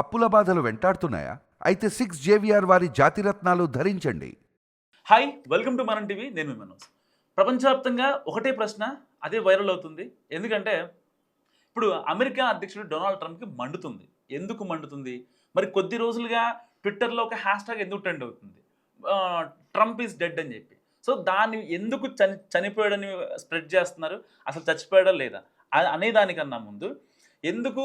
అప్పుల బాధలు వెంటాడుతున్నాయా? అయితే సిక్స్ జేవిఆర్ వారి జాతిరత్నాలు ధరించండి. Hi welcome to Manam TV నేను మనోజ్. ప్రపంచవ్యాప్తంగా ఒకటే ప్రశ్న అదే వైరల్ అవుతుంది. ఎందుకంటే ఇప్పుడు అమెరికా అధ్యక్షుడు డొనాల్డ్ ట్రంప్కి మండుతుంది. ఎందుకు మండుతుంది? మరి కొద్ది రోజులుగా ట్విట్టర్లో ఒక హ్యాష్ ట్యాగ్ ఎందుకు ట్రెండ్ అవుతుంది? ట్రంప్ ఈజ్ డెడ్ అని చెప్పి. సో దాన్ని ఎందుకు చని చనిపోయాడని స్ప్రెడ్ చేస్తున్నారు? అసలు చచ్చిపోయాడా లేదా? అనే దానికన్నా ముందు ఎందుకు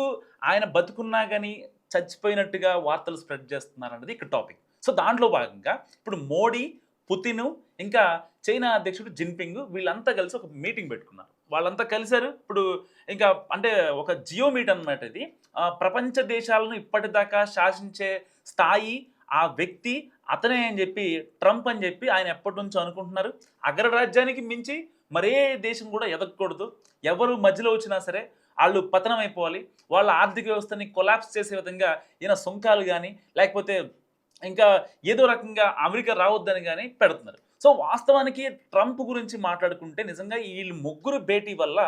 ఆయన బతుకున్నా కానీ చచ్చిపోయినట్టుగా వార్తలు స్ప్రెడ్ చేస్తున్నారు అన్నది ఇక్కడ టాపిక్. సో దాంట్లో భాగంగా ఇప్పుడు మోడీ పుతిన్ ఇంకా చైనా అధ్యక్షుడు జిన్పింగ్ వీళ్ళంతా కలిసి ఒక మీటింగ్ పెట్టుకున్నారు. వాళ్ళంతా కలిశారు. ఇప్పుడు ఇంకా అంటే ఒక జియో మీట్ అనమాట ఇది. ప్రపంచ దేశాలను ఇప్పటిదాకా శాసించే స్థాయి ఆ వ్యక్తి అతనే అని చెప్పి ట్రంప్ అని చెప్పి ఆయన ఎప్పటి నుంచో అనుకుంటున్నారు. అగ్రరాజ్యానికి మించి మరే దేశం కూడా ఎదగకూడదు. ఎవరు మధ్యలో వచ్చినా సరే వాళ్ళు పతనం అయిపోవాలి వాళ్ళ ఆర్థిక వ్యవస్థని కొలాప్స్ చేసే విధంగా ఈయన సుంకాలు కానీ లేకపోతే ఇంకా ఏదో రకంగా అమెరికా రావద్దని కానీ పెడుతున్నారు. సో వాస్తవానికి ట్రంప్ గురించి మాట్లాడుకుంటే నిజంగా వీళ్ళు ముగ్గురు భేటీ వల్ల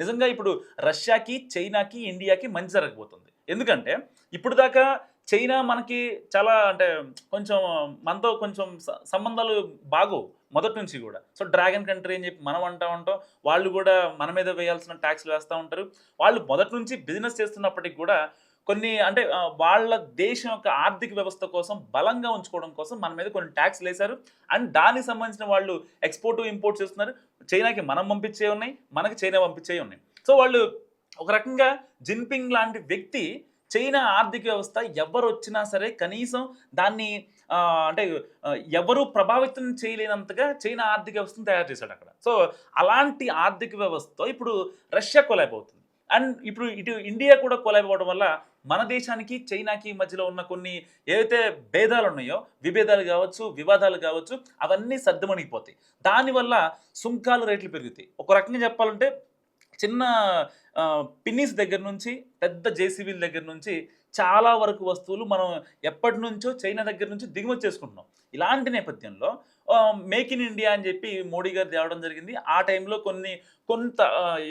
నిజంగా ఇప్పుడు రష్యాకి చైనాకి ఇండియాకి మంచి జరగబోతుంది. ఎందుకంటే ఇప్పుడు దాకా చైనా మనకి చాలా అంటే కొంచెం మనతో కొంచెం సంబంధాలు బాగోవు మొదటి నుంచి కూడా. సో డ్రాగన్ కంట్రీ అని చెప్పి మనం అంటా ఉంటాం. వాళ్ళు కూడా మన మీద వేయాల్సిన ట్యాక్స్లు వేస్తూ ఉంటారు. వాళ్ళు మొదటి నుంచి బిజినెస్ చేస్తున్నప్పటికి కూడా కొన్ని అంటే వాళ్ళ దేశం యొక్క ఆర్థిక వ్యవస్థ కోసం బలంగా ఉంచుకోవడం కోసం మన మీద కొన్ని ట్యాక్స్ వేశారు. అండ్ దానికి సంబంధించిన వాళ్ళు ఎక్స్పోర్ట్ ఇంపోర్ట్ చేస్తున్నారు. చైనాకి మనం పంపించే ఉన్నాయి మనకి చైనా పంపించే ఉన్నాయి. సో వాళ్ళు ఒక రకంగా జిన్పింగ్ లాంటి వ్యక్తి చైనా ఆర్థిక వ్యవస్థ ఎవరు వచ్చినా సరే కనీసం దాన్ని అంటే ఎవరు ప్రభావితం చేయలేనంతగా చైనా ఆర్థిక వ్యవస్థను తయారు చేశాడు అక్కడ. సో అలాంటి ఆర్థిక వ్యవస్థ ఇప్పుడు రష్యా కొలాబ్ అవుతుంది అండ్ ఇప్పుడు ఇటు ఇండియా కూడా కొలాబ్ అవ్వడం వల్ల మన దేశానికి చైనాకి మధ్యలో ఉన్న కొన్ని ఏవైతే భేదాలు ఉన్నాయో విభేదాలు కావచ్చు వివాదాలు కావచ్చు అవన్నీ సర్దుమణిగిపోతాయి. దానివల్ల సుంకాలు రేట్లు పెరుగుతాయి. ఒక రకంగా చెప్పాలంటే చిన్న పిన్నిస్ దగ్గర నుంచి పెద్ద జేసీబీల దగ్గర నుంచి చాలా వరకు వస్తువులు మనం ఎప్పటి నుంచో చైనా దగ్గర నుంచి దిగుమతి చేసుకుంటున్నాం. ఇలాంటి నేపథ్యంలో మేక్ ఇన్ ఇండియా అని చెప్పి మోడీ గారు తేవడం జరిగింది. ఆ టైంలో కొన్ని కొంత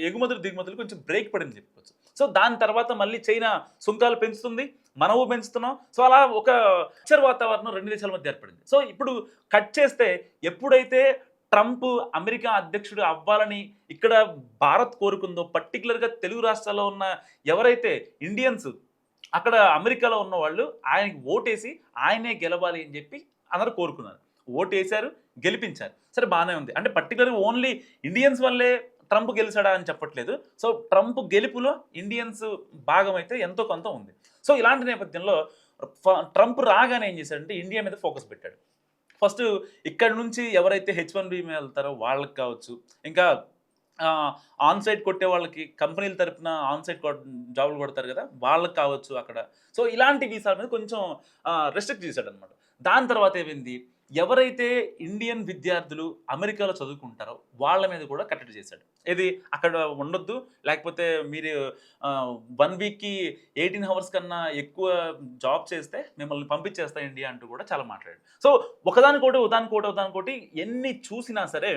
ఎగుమతులు దిగుమతులు కొంచెం బ్రేక్ పడింది చెప్పుకోవచ్చు సో దాని తర్వాత మళ్ళీ చైనా సుంకాలు పెంచుతుంది. మనము పెంచుతున్నాం. సో అలా ఒక అక్షర వాతావరణం రెండు దేశాల మధ్య ఏర్పడింది. సో ఇప్పుడు కట్ చేస్తే ఎప్పుడైతే ట్రంప్ అమెరికా అధ్యక్షుడు అవ్వాలని ఇక్కడ భారత్ కోరుకుందో పర్టికులర్గా తెలుగు రాష్ట్రాల్లో ఉన్న ఎవరైతే ఇండియన్స్ అక్కడ అమెరికాలో ఉన్న వాళ్ళు ఆయనకి ఓటేసి ఆయనే గెలవాలి అని చెప్పి అందరూ కోరుకున్నారు. ఓటేశారు గెలిపించారు. సరే బాగానే ఉంది. అంటే పర్టికులర్గా ఓన్లీ ఇండియన్స్ వల్లే ట్రంప్ గెలిచాడా అని చెప్పట్లేదు. సో ట్రంప్ గెలుపులో ఇండియన్స్ భాగం అయితే ఎంతో కొంత ఉంది. సో ఇలాంటి నేపథ్యంలో ట్రంప్ రాగానే ఏం చేశాడంటే ఇండియా మీద ఫోకస్ పెట్టాడు. ఫస్ట్ ఇక్కడ నుంచి ఎవరైతే హెచ్ వన్ బి మీద వెళ్తారో వాళ్ళకి కావచ్చు. ఇంకా ఆన్ సైట్ కొట్టే వాళ్ళకి కంపెనీల తరపున ఆన్ సైట్ జాబులు కొడతారు కదా వాళ్ళకి కావచ్చు అక్కడ. సో ఇలాంటి వీసాల మీద కొంచెం రెస్ట్రిక్ట్ చేశాడు అనమాట దాని తర్వాత ఏమైంది? ఎవరైతే ఇండియన్ విద్యార్థులు అమెరికాలో చదువుకుంటారో వాళ్ళ మీద కూడా కట్టడి చేశాడు. ఇది అక్కడ ఉండొద్దు లేకపోతే మీరు వన్ వీక్కి ఎయిటీన్ అవర్స్ కన్నా ఎక్కువ జాబ్ చేస్తే మిమ్మల్ని పంపించేస్తా ఇండియా అంటూ కూడా చాలా మాట్లాడాడు. సో ఒకదానికోటి ఒకదానికోటి ఒకదానికోటి ఎన్ని చూసినా సరే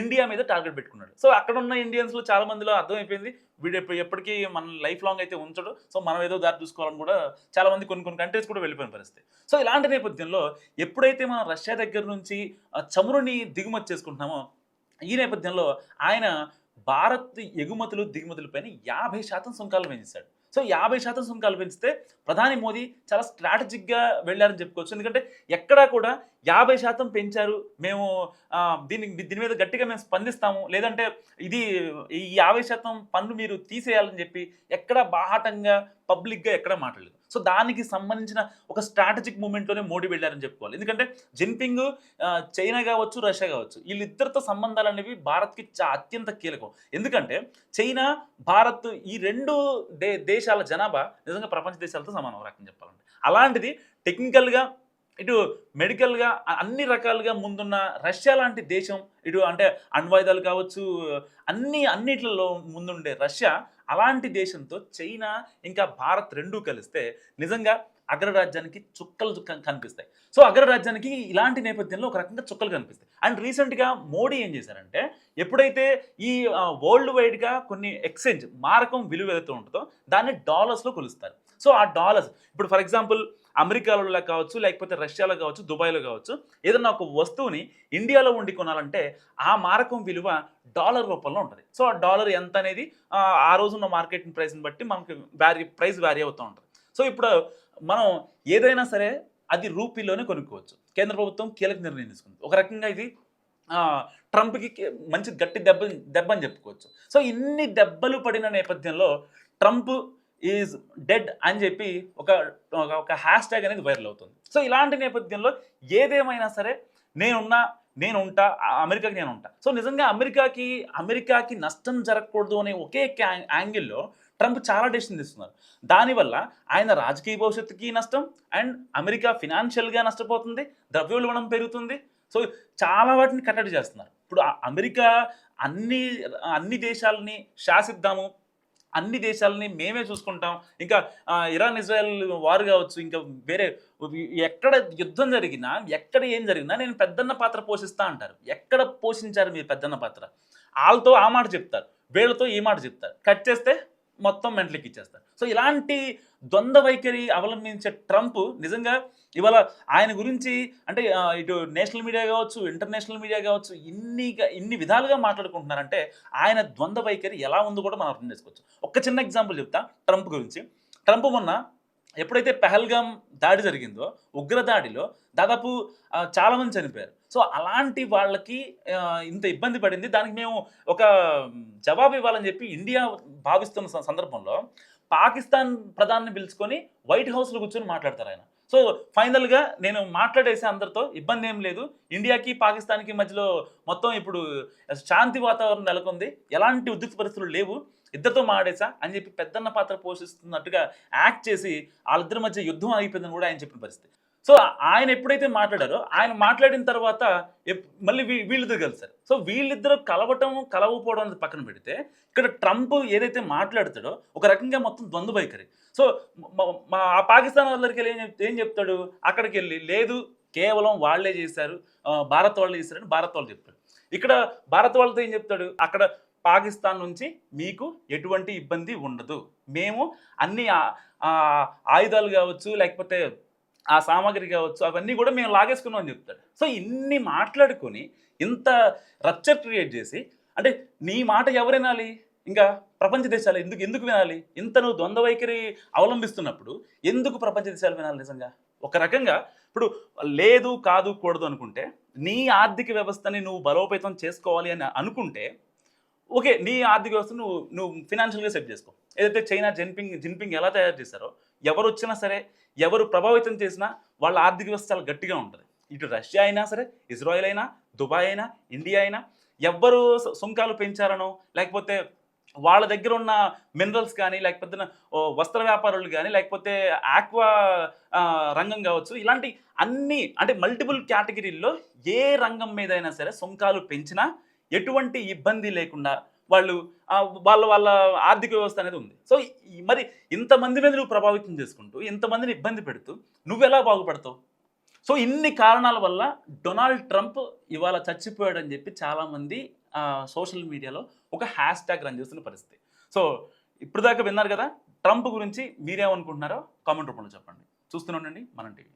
ఇండియా మీద టార్గెట్ పెట్టుకున్నాడు. సో అక్కడ ఉన్న ఇండియన్స్లో చాలా మందిలో అర్థమైపోయింది. వీడు ఎప్పటికీ మన లైఫ్ లాంగ్ అయితే ఉంచడు. సో మనం ఏదో దారి చూసుకోవాలని కూడా చాలా మంది కొన్ని కొన్ని కంట్రీస్ కూడా వెళ్ళిపోయిన పరిస్థితి. సో ఇలాంటి నేపథ్యంలో ఎప్పుడైతే మనం రష్యా దగ్గర నుంచి చమురుని దిగుమతి చేసుకుంటున్నామో ఈ నేపథ్యంలో ఆయన భారత్ ఎగుమతులు దిగుమతులపైన యాభై శాతం సుంకాలు వేయించాడు సో యాభై శాతం సుంకాలు పెంచితే ప్రధాని మోదీ చాలా స్ట్రాటజిక్గా వెళ్ళారని చెప్పుకోవచ్చు. ఎందుకంటే ఎక్కడా కూడా యాభై శాతం పెంచారు మేము దీని దీని మీద గట్టిగా మేము స్పందిస్తాము. లేదంటే ఇది ఈ యాభై శాతం పన్ను మీరు తీసేయాలని చెప్పి ఎక్కడ బాహాటంగా పబ్లిక్గా ఎక్కడ మాట్లాడలేదు. సో దానికి సంబంధించిన ఒక స్ట్రాటజిక్ మూమెంట్లోనే మోడీ వెళ్ళారని చెప్పుకోవాలి. ఎందుకంటే జిన్పింగ్ చైనా కావచ్చు రష్యా కావచ్చు వీళ్ళిద్దరితో సంబంధాలు అనేవి భారత్కి చా అత్యంత కీలకం. ఎందుకంటే చైనా భారత్ ఈ రెండు దే దేశాల జనాభా నిజంగా ప్రపంచ దేశాలతో సమానం రకం చెప్పాలంటే. అలాంటిది టెక్నికల్గా ఇటు మెడికల్గా అన్ని రకాలుగా ముందున్న రష్యా లాంటి దేశం ఇటు అంటే అణ్వాయుధాలు కావచ్చు అన్ని అన్నిట్లలో ముందుండే రష్యా అలాంటి దేశంతో చైనా ఇంకా భారత్ రెండూ కలిస్తే నిజంగా అగ్రరాజ్యానికి చుక్కలు చుక్క కనిపిస్తాయి. సో అగ్రరాజ్యానికి ఇలాంటి నేపథ్యంలో ఒక రకంగా చుక్కలు కనిపిస్తాయి. అండ్ రీసెంట్గా మోడీ ఏం చేశారంటే ఎప్పుడైతే ఈ వరల్డ్ వైడ్గా కొన్ని ఎక్స్చేంజ్ మారకం విలువ ఏదైతే ఉంటుందో దాన్ని డాలర్స్లో కొలుస్తారు. సో ఆ డాలర్స్ ఇప్పుడు ఫర్ ఎగ్జాంపుల్ అమెరికాలో కావచ్చు లేకపోతే రష్యాలో కావచ్చు దుబాయ్లో కావచ్చు ఏదన్నా ఒక వస్తువుని ఇండియాలో ఉండి కొనాలంటే ఆ మారకం విలువ డాలర్ రూపంలో ఉంటుంది. సో ఆ డాలర్ ఎంత అనేది ఆ, రోజున్న మార్కెట్ ప్రైస్ని బట్టి మనకి వ్యారీ ప్రైస్ వ్యారీ అవుతూ ఉంటుంది. సో ఇప్పుడు మనం ఏదైనా సరే అది రూపీలోనే కొనుక్కోవచ్చు. కేంద్ర ప్రభుత్వం కీలక నిర్ణయం తీసుకుంది. ఒక రకంగా ఇది ట్రంప్కి మంచి గట్టి దెబ్బ దెబ్బ అని చెప్పుకోవచ్చు. సో ఇన్ని దెబ్బలు పడిన నేపథ్యంలో ట్రంప్ ఈజ్ డెడ్ అని చెప్పి ఒక ఒక- ఒక హ్యాష్ ట్యాగ్ అనేది వైరల్ అవుతుంది. సో ఇలాంటి నేపథ్యంలో ఏదేమైనా సరే నేనున్నా నేను ఉంటా అమెరికాకి నేను ఉంటా సో నిజంగా అమెరికాకి అమెరికాకి నష్టం జరగకూడదు అనే ఒకే యాంగిల్లో ట్రంప్ చాలా డెసిషన్ తీసుకున్నారు. దానివల్ల ఆయన రాజకీయ భవిష్యత్తుకి నష్టం అండ్ అమెరికా ఫినాన్షియల్గా నష్టపోతుంది ద్రవ్యోల్బణం పెరుగుతుంది. సో చాలా వాటిని కట్టడి చేస్తున్నారు. ఇప్పుడు అమెరికా అన్ని అన్ని దేశాలని శాసిద్దాము అన్ని దేశాలని మేమే చూసుకుంటాం. ఇంకా ఇరాన్ ఇజ్రాయెల్ వారు కావచ్చు ఇంకా వేరే ఎక్కడ యుద్ధం జరిగినా ఎక్కడ ఏం జరిగినా నేను పెద్దన్న పాత్ర పోషిస్తా అంటారు. ఎక్కడ పోషించారు మీరు పెద్దన్న పాత్ర? వాళ్ళతో ఆ మాట చెప్తారు. వీళ్ళతో ఈ మాట చెప్తారు. కట్ చేస్తే మొత్తం మెంటలకి ఇచ్చేస్తారు. సో ఇలాంటి ద్వంద్వ వైఖరి అవలంబించే ట్రంప్ నిజంగా ఇవాళ ఆయన గురించి అంటే ఇటు నేషనల్ మీడియా కావచ్చు ఇంటర్నేషనల్ మీడియా కావచ్చు ఇన్ని ఇన్ని విధాలుగా మాట్లాడుకుంటున్నారంటే ఆయన ద్వంద్వ వైఖరి ఎలా ఉందో కూడా మనం అర్థం చేసుకోవచ్చు. ఒక్క చిన్న ఎగ్జాంపుల్ చెప్తా ట్రంప్ గురించి. ట్రంప్ మొన్న ఎప్పుడైతే పెహల్గాం దాడి జరిగిందో ఉగ్ర దాడిలో దాదాపు చాలామంది చనిపోయారు. సో అలాంటి వాళ్ళకి ఇంత ఇబ్బంది పడింది. దానికి మేము ఒక జవాబు ఇవ్వాలని చెప్పి ఇండియా భావిస్తున్న స- సందర్భంలో పాకిస్తాన్ ప్రధాని పిలుచుకొని వైట్ హౌస్లో కూర్చొని మాట్లాడతారు ఆయన. సో ఫైనల్గా నేను మాట్లాడేసి అందరితో ఇబ్బంది ఏం లేదు. ఇండియాకి పాకిస్తాన్కి మధ్యలో మొత్తం ఇప్పుడు శాంతి వాతావరణం నెలకొంది. ఎలాంటి ఉద్రిక్త పరిస్థితులు లేవు. ఇద్దరితో మాడేసా అని చెప్పి పెద్దన్న పాత్ర పోషిస్తున్నట్టుగా యాక్ట్ చేసి వాళ్ళిద్దరి మధ్య యుద్ధం అయిపోయిందని కూడా ఆయన చెప్పిన పరిస్థితి. సో ఆయన ఎప్పుడైతే మాట్లాడారో ఆయన మాట్లాడిన తర్వాత ఎప్- మళ్ళీ వీళ్ళిద్దరు కలిసారు సో వీళ్ళిద్దరు కలవటం కలవకపోవడం అనేది పక్కన పెడితే ఇక్కడ ట్రంప్ ఏదైతే మాట్లాడతాడో ఒక రకంగా మొత్తం ద్వంద్వ వైఖరి. సో మా ఆ పాకిస్తాన్ వాళ్ళకి వెళ్ళి ఏం ఏం చెప్తాడు? అక్కడికి వెళ్ళి లేదు కేవలం వాళ్ళే చేశారు భారత్ వాళ్ళే చేశారని భారత్ వాళ్ళు చెప్తాడు ఇక్కడ భారత్ వాళ్ళతో ఏం చెప్తాడు? అక్కడ పాకిస్తాన్ నుంచి మీకు ఎటువంటి ఇబ్బంది ఉండదు. మేము అన్ని ఆయుధాలు కావచ్చు లేకపోతే ఆ సామాగ్రి కావచ్చు అవన్నీ కూడా మేము లాగేసుకున్నాం అని చెప్తాడు. సో ఇన్ని మాట్లాడుకొని ఇంత రప్చర్ క్రియేట్ చేసి అంటే నీ మాట ఎవరు వినాలి? ఇంకా ప్రపంచ దేశాలు ఎందుకు ఎందుకు వినాలి? ఇంత నువ్వు ద్వంద్వ వైఖరి అవలంబిస్తున్నప్పుడు ఎందుకు ప్రపంచ దేశాలు వినాలి నిజంగా? ఒక రకంగా ఇప్పుడు లేదు కాదు కూడదు అనుకుంటే నీ ఆర్థిక వ్యవస్థని నువ్వు బలోపేతం చేసుకోవాలి అని అనుకుంటే ఓకే నీ ఆర్థిక వ్యవస్థ నువ్వు నువ్వు ఫినాన్షియల్గా సెట్ చేసుకో. ఏదైతే చైనా జిన్పింగ్ జిన్పింగ్ ఎలా తయారు చేశారో ఎవరు వచ్చినా సరే ఎవరు ప్రభావితం చేసినా వాళ్ళ ఆర్థిక వ్యవస్థ చాలా గట్టిగా ఉంటుంది. ఇటు రష్యా అయినా సరే ఇజ్రాయెల్ అయినా దుబాయ్ అయినా ఇండియా అయినా ఎవ్వరు సుంకాలు పెంచారనో లేకపోతే వాళ్ళ దగ్గర ఉన్న మినరల్స్ కానీ లేకపోతే వస్త్ర వ్యాపారులు కానీ లేకపోతే ఆక్వా రంగం కావచ్చు ఇలాంటి అన్ని అంటే మల్టిపుల్ కేటగిరీల్లో ఏ రంగం మీద అయినా సరే సుంకాలు పెంచినా ఎటువంటి ఇబ్బంది లేకుండా వాళ్ళు వాళ్ళ వాళ్ళ ఆర్థిక వ్యవస్థ అనేది ఉంది. సో మరి ఇంతమంది మీద నువ్వు ప్రభావితం చేసుకుంటూ ఇంతమందిని ఇబ్బంది పెడుతూ నువ్వెలా బాగుపడతావు? సో ఇన్ని కారణాల వల్ల డొనాల్డ్ ట్రంప్ ఇవాళ చచ్చిపోయాడని చెప్పి చాలామంది సోషల్ మీడియాలో ఒక హ్యాష్ ట్యాగ్ రన్ చేస్తున్న పరిస్థితి. సో ఇప్పుడు దాకా విన్నారు కదా ట్రంప్ గురించి మీరేమనుకుంటున్నారో కామెంట్ రూపంలో చెప్పండి. చూస్తూనే ఉండండి మనం టీవీ.